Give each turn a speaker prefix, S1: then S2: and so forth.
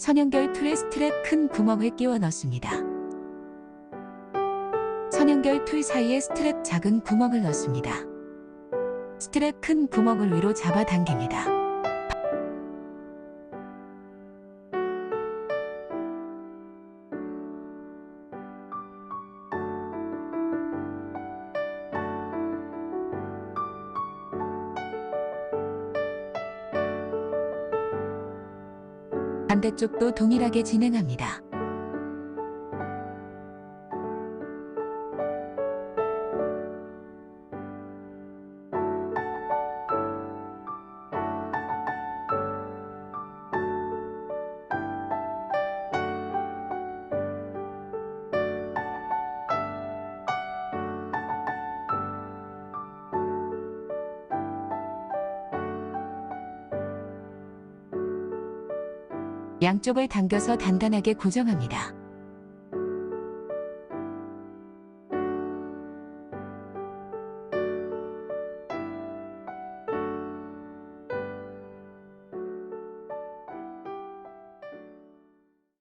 S1: 천연결 툴의 스트랩 큰 구멍을 끼워 넣습니다. 천연결 툴 사이에 스트랩 작은 구멍을 넣습니다. 스트랩 큰 구멍을 위로 잡아 당깁니다. 반대쪽도 동일하게 진행합니다. 양쪽을 당겨서 단단하게 고정합니다.